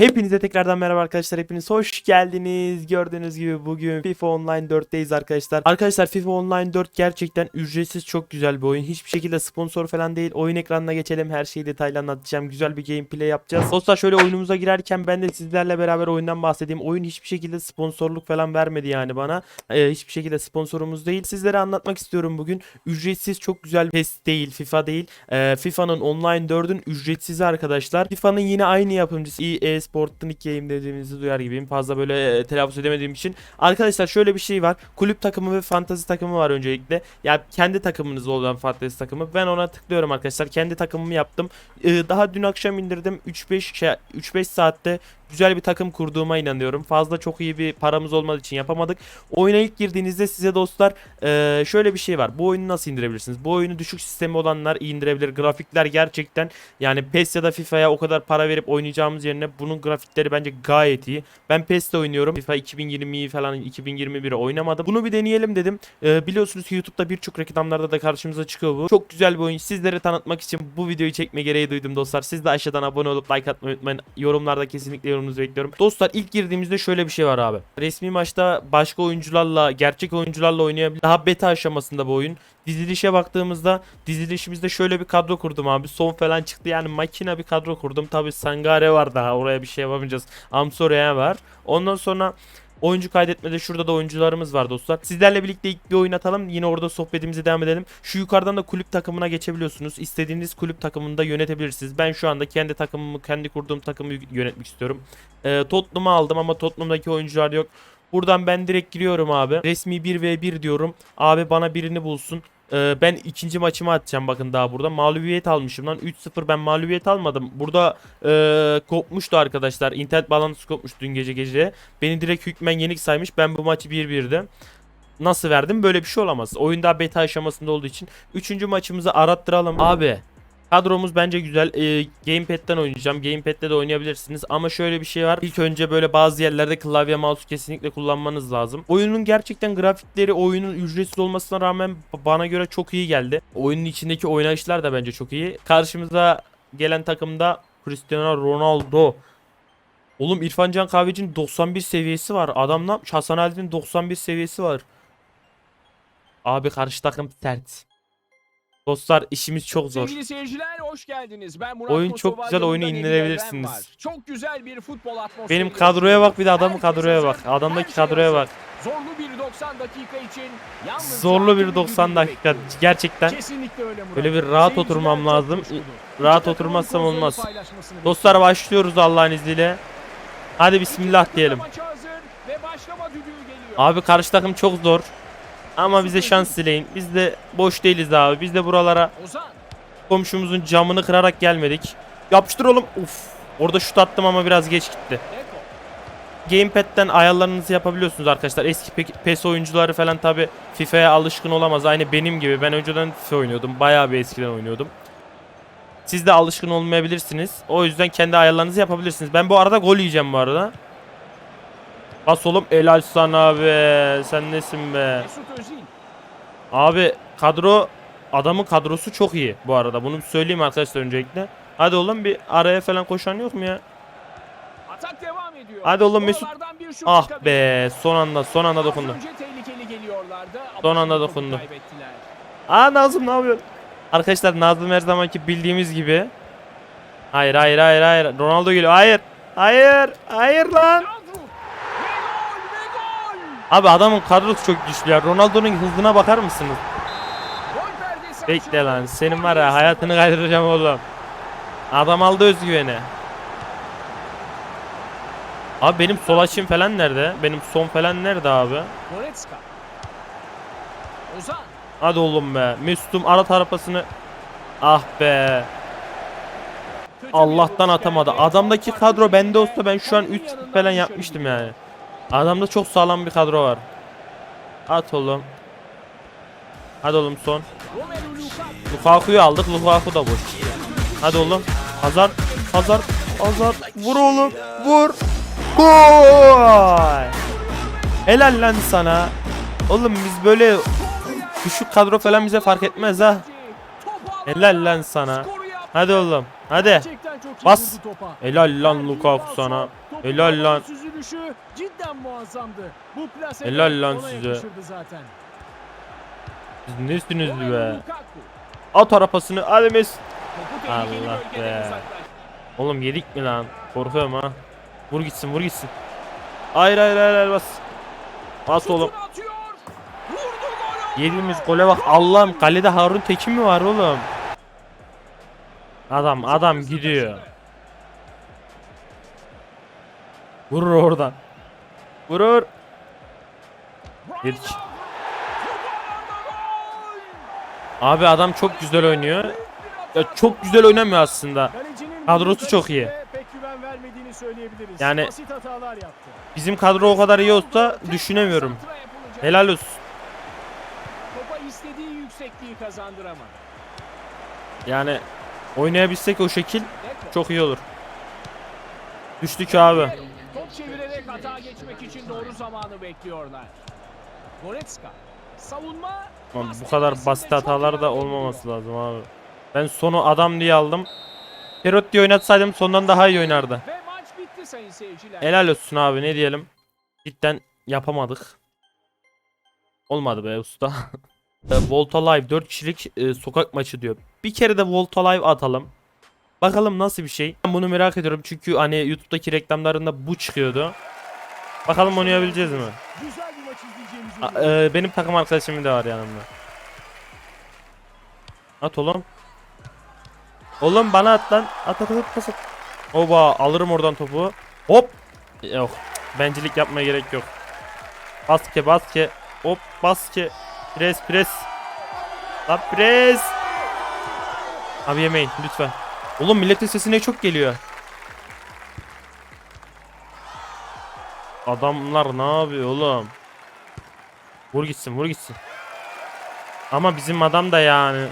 Hepinize tekrardan merhaba arkadaşlar. Hepiniz hoş geldiniz. Gördüğünüz gibi bugün FIFA Online 4'teyiz arkadaşlar. Arkadaşlar FIFA Online 4 gerçekten ücretsiz çok güzel bir oyun. Hiçbir şekilde sponsor falan değil. Oyun ekranına geçelim. Her şeyi detaylı anlatacağım. Güzel bir gameplay yapacağız. Dostlar şöyle oyunumuza girerken ben de sizlerle beraber oyundan bahsedeyim. Oyun hiçbir şekilde sponsorluk falan vermedi yani bana. Ee, hiçbir şekilde sponsorumuz değil. Sizlere anlatmak istiyorum bugün. Ücretsiz çok güzel PES değil, FIFA değil. Ee, FIFA'nın Online 4'ün ücretsizi arkadaşlar. FIFA'nın yine aynı yapımcısı EA Sport'un Nick Game dediğimizi duyar gibiyim. Fazla böyle e, telaffuz edemediğim için. Arkadaşlar şöyle bir şey var. Kulüp takımı ve fantasy takımı var öncelikle. Ya kendi takımınız olan fantasy takımı. Ben ona tıklıyorum arkadaşlar. Kendi takımımı yaptım. Ee, daha dün akşam indirdim. 3-5 şey 3-5 saatte güzel bir takım kurduğuma inanıyorum. Fazla çok iyi bir paramız olmadığı için yapamadık. Oyuna ilk girdiğinizde size dostlar şöyle bir şey var. Bu oyunu nasıl indirebilirsiniz? Bu oyunu düşük sistemi olanlar indirebilir. Grafikler gerçekten yani PES ya da FIFA'ya o kadar para verip oynayacağımız yerine bunun grafikleri bence gayet iyi. Ben PES'te oynuyorum. FIFA 2020'yi falan 2021'i oynamadım. Bunu bir deneyelim dedim. Biliyorsunuz ki YouTube'da birçok reklamlarda da karşımıza çıkıyor bu. Çok güzel bir oyun. Sizlere tanıtmak için bu videoyu çekme gereği duydum dostlar. Siz de aşağıdan abone olup like atmayı unutmayın. Yorumlarda kesinlikle yorumunuzu bekliyorum. Dostlar ilk girdiğimizde şöyle bir şey var abi. Resmi maçta başka oyuncularla, gerçek oyuncularla oynayabilir. Daha beta aşamasında bu oyun. Dizilişe baktığımızda dizilişimizde şöyle bir kadro kurdum abi. Son falan çıktı yani makine bir kadro kurdum. Tabi Sangare var daha oraya bir şey yapamayacağız. Amsoreya var. Ondan sonra Oyuncu kaydetmede şurada da oyuncularımız var dostlar. Sizlerle birlikte ilk bir oyun atalım. Yine orada sohbetimize devam edelim. Şu yukarıdan da kulüp takımına geçebiliyorsunuz. İstediğiniz kulüp takımında yönetebilirsiniz. Ben şu anda kendi takımımı, kendi kurduğum takımı yönetmek istiyorum. Ee, Tottenham'ı aldım ama Tottenham'daki oyuncular yok. Buradan ben direkt giriyorum abi. Resmi 1v1 diyorum. Abi bana birini bulsun. Ee, ben ikinci maçımı atacağım bakın daha burada. Mağlubiyet almışım lan. 3-0 ben mağlubiyet almadım. Burada ee, kopmuştu arkadaşlar. İnternet bağlantısı kopmuş dün gece gece. Beni direkt hükmen yenik saymış. Ben bu maçı 1-1'de. Nasıl verdim? Böyle bir şey olamaz. Oyun daha beta aşamasında olduğu için. Üçüncü maçımızı arattıralım. Abi Kadromuz bence güzel. Ee, Gamepad'den oynayacağım. Gamepad'de de oynayabilirsiniz. Ama şöyle bir şey var. İlk önce böyle bazı yerlerde klavye mouse kesinlikle kullanmanız lazım. Oyunun gerçekten grafikleri oyunun ücretsiz olmasına rağmen bana göre çok iyi geldi. Oyunun içindeki oynayışlar da bence çok iyi. Karşımıza gelen takımda Cristiano Ronaldo. Oğlum İrfan Can Kahveci'nin 91 seviyesi var. Adam ne yapmış? Hasan Ali'nin 91 seviyesi var. Abi karşı takım sert. Dostlar işimiz çok zor. Sevgili seyirciler hoş geldiniz. Ben Murat Oyun çok Kosova, güzel, oyunu yanımda indirebilirsiniz. Nedim Eren var. Çok güzel bir futbol atmosferi. Benim kadroya bak bir de adamın Herkes kadroya hazır, bak. Adamdaki her şey kadroya bak. Zorlu bir 90 dakika için yalnız Zorlu bir rahat 90 düdüğü dakika. Gerçekten Kesinlikle öyle Murat. Böyle bir rahat Seyirciler oturmam çok lazım. coşkulu. rahat İki takımın oturmazsam olmaz. paylaşmasını Dostlar başlıyoruz Allah'ın izniyle. Hadi bismillah İki takım da diyelim. maça hazır ve başlama düdüğü geliyor. Abi karşı takım çok zor. Ama bize şans dileyin. Biz de boş değiliz abi. Biz de buralara komşumuzun camını kırarak gelmedik. Yapıştır oğlum. Uf. Orada şut attım ama biraz geç gitti. Gamepad'den ayarlarınızı yapabiliyorsunuz arkadaşlar. Eski pe- PES oyuncuları falan tabi FIFA'ya alışkın olamaz. Aynı benim gibi. Ben önceden FIFA oynuyordum. Bayağı bir eskiden oynuyordum. Siz de alışkın olmayabilirsiniz. O yüzden kendi ayarlarınızı yapabilirsiniz. Ben bu arada gol yiyeceğim bu arada. Bas oğlum helal sana be. Sen nesin be? Abi kadro adamın kadrosu çok iyi bu arada. Bunu söyleyeyim arkadaşlar öncelikle. Hadi oğlum bir araya falan koşan yok mu ya? Atak devam ediyor. Hadi oğlum Mesut. Ah be son anda son anda dokundu. Son anda dokundu. Aa Nazım ne yapıyorsun? Arkadaşlar Nazım her zamanki bildiğimiz gibi. Hayır hayır hayır hayır. Ronaldo geliyor. Hayır. Hayır. Hayır lan. Kadro. Ve gol ve gol. Abi adamın kadrosu çok güçlü ya. Ronaldo'nun hızına bakar mısınız? Bekle lan. Senin var ya hayatını kaydıracağım oğlum. Adam aldı özgüveni. Abi benim sol açım falan nerede? Benim son falan nerede abi? Hadi oğlum be. Mesut'um ara tarafasını. Ah be. Allah'tan atamadı. Adamdaki kadro bende olsa ben şu an golün 3 yanından falan yapmıştım yani. Adamda çok sağlam bir kadro var. At oğlum. Hadi oğlum son. Lukaku'yu aldık. Lukaku da boş. Hadi oğlum. Hazar. Hazar. Hazar. Vur oğlum. Vur. Gol. Helal lan sana. Oğlum biz böyle düşük kadro falan bize fark etmez ha. Helal lan sana. Hadi oğlum. Hadi. Bas. Helal lan Lukaku sana. Helal lan. Süzülüşü cidden muazzamdı. Bu plase Helal lan size. zaten. Siz nesiniz be? At arapasını hadi Messi. Allah be. Oğlum yedik mi lan? Korkuyorum ha. Vur gitsin vur gitsin. Hayır hayır hayır, hayır bas. Bas oğlum. Yediğimiz gole bak Allah'ım kalede Harun Tekin mi var oğlum? Adam adam gidiyor. Vurur oradan. Vurur. Gol. Abi adam çok güzel oynuyor. Ya çok güzel oynamıyor aslında. Kadrosu çok iyi. Yani-. Bizim kadro o kadar iyi olsa düşünemiyorum. Helal olsun. Topa istediği yüksekliği kazandıramadı. Yani oynayabilsek o şekil çok iyi olur. Düştük abi. Top çevirerek hata geçmek için doğru zamanı bekliyorlar. Goretzka. Savunma. Pas bu kadar basit hatalar da olmaması lazım abi. Ben sonu adam diye aldım. Perot diye oynatsaydım sondan daha iyi oynardı. Ve maç bitti sayın seyirciler. Helal olsun abi ne diyelim. Cidden yapamadık. Olmadı be usta. Volta Live 4 kişilik e, sokak maçı diyor. Bir kere de Volta Live atalım. Bakalım nasıl bir şey. Ben bunu merak ediyorum çünkü hani YouTube'daki reklamlarında bu çıkıyordu. Bakalım oynayabileceğiz mi? Güzel bir maç A- e, benim takım arkadaşım da var yanımda. At oğlum. Oğlum bana at lan. At at at pas at. Oba alırım oradan topu. Hop. Yok. Bencilik yapmaya gerek yok. Baske baske. Hop baske. Pres pres. La pres. Abi yemeyin lütfen. Oğlum milletin sesi ne çok geliyor. Adamlar ne yapıyor oğlum? Vur gitsin vur gitsin. Ama bizim adam da yani.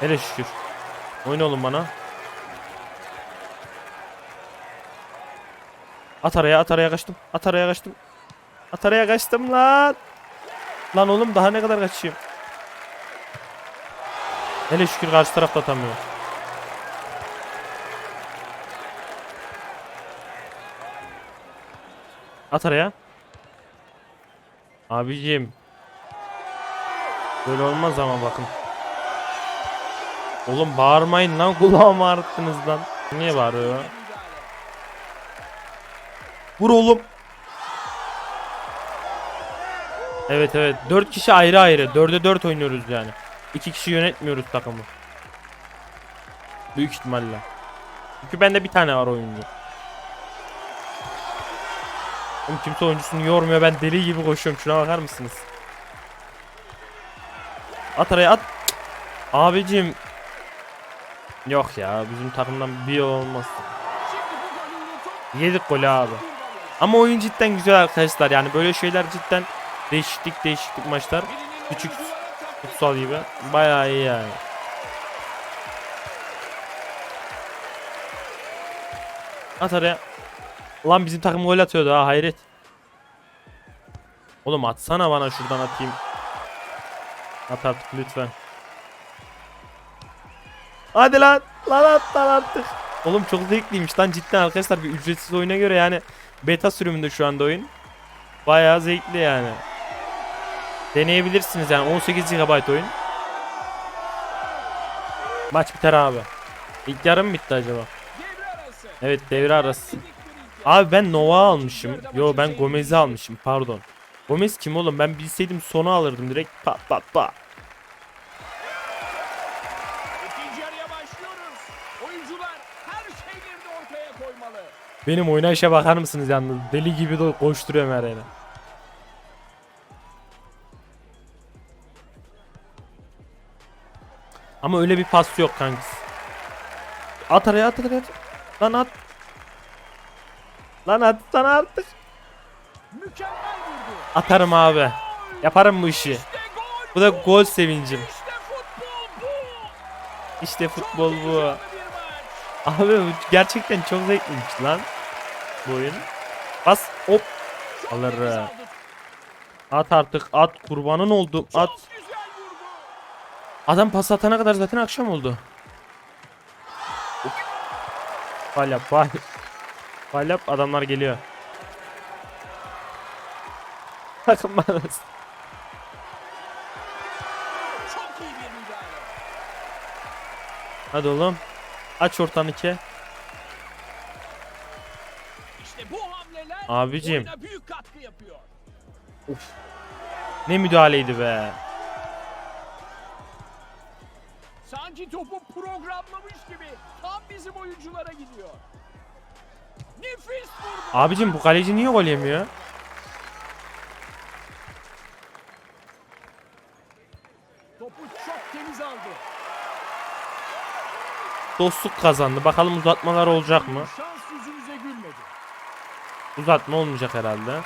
Hele şükür. Oyna oğlum bana. At araya at araya kaçtım. At araya kaçtım. At araya kaçtım lan. Lan oğlum daha ne kadar kaçayım. Hele şükür karşı tarafta atamıyor. At araya. Abicim. Böyle olmaz ama bakın. Oğlum bağırmayın lan kulağımı ağrıttınız lan. Niye bağırıyor? Vur oğlum. Evet evet. 4 kişi ayrı ayrı. 4'e 4 oynuyoruz yani. 2 kişi yönetmiyoruz takımı. Büyük ihtimalle. Çünkü bende bir tane var oyuncu. Oğlum kimse oyuncusunu yormuyor. Ben deli gibi koşuyorum. Şuna bakar mısınız? At araya at. Abicim. Yok ya. Bizim takımdan bir yol olmaz. Yedik golü abi. Ama oyun cidden güzel arkadaşlar. Yani böyle şeyler cidden değişiklik değişiklik maçlar. Küçük Futsal gibi. Bayağı iyi yani. At araya. Lan bizim takım gol atıyordu ha hayret. Oğlum atsana bana şuradan atayım. At artık lütfen. Hadi lan. Lan at lan artık. Oğlum çok zevkliymiş lan cidden arkadaşlar bir ücretsiz oyuna göre yani beta sürümünde şu anda oyun. Bayağı zevkli yani. Deneyebilirsiniz yani 18 GB oyun. Maç biter abi. İlk yarım mı bitti acaba? Evet devre arası. Abi ben Nova almışım. Yo ben Gomez'i almışım pardon. Gomez kim oğlum ben bilseydim sonu alırdım direkt pat pat pat. Benim oynayışa bakar mısınız yalnız? Deli gibi de koşturuyorum her yere. Ama öyle bir pas yok kanks. At araya at araya. at. Lan at. Lan at sana artık. Atarım abi. Yaparım bu işi. Bu da gol sevincim. İşte futbol bu. Abi gerçekten çok zevkliymiş lan. Bu oyun. Bas hop. Alır. At artık at kurbanın oldum at. Adam pas atana kadar zaten akşam oldu. Fal yap fal. Fal yap adamlar geliyor. Bakın bana. Hadi oğlum. Aç ortanı iki. İşte bu hamleler Abicim. oyuna büyük katkı yapıyor. Ne müdahaleydi be. Sanki topu programlamış gibi tam bizim oyunculara gidiyor. Nefis vurdu. Abicim bu kaleci niye gol yemiyor? Topu çok temiz aldı. Dostluk kazandı. Bakalım uzatmalar olacak mı? Şans yüzümüze gülmedi. Uzatma olmayacak herhalde.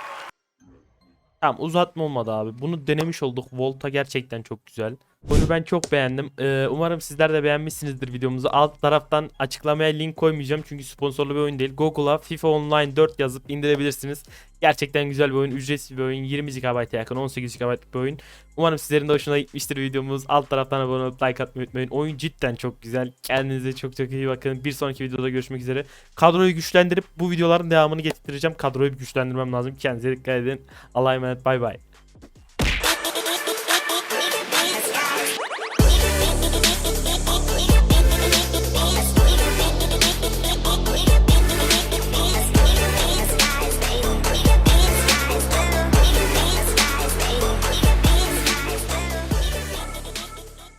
Tamam uzatma olmadı abi. Bunu denemiş olduk. Volta gerçekten çok güzel. Bunu ben çok beğendim. Ee, umarım sizler de beğenmişsinizdir videomuzu. Alt taraftan açıklamaya link koymayacağım. Çünkü sponsorlu bir oyun değil. Google'a FIFA Online 4 yazıp indirebilirsiniz. Gerçekten güzel bir oyun. Ücretsiz bir oyun. 20 GB'a yakın 18 GB'lık bir oyun. Umarım sizlerin de hoşuna gitmiştir videomuz. Alt taraftan abone olup like atmayı unutmayın. Oyun cidden çok güzel. Kendinize çok çok iyi bakın. Bir sonraki videoda görüşmek üzere. Kadroyu güçlendirip bu videoların devamını getireceğim. Kadroyu güçlendirmem lazım. Kendinize dikkat edin. Allah'a emanet. Bay bay.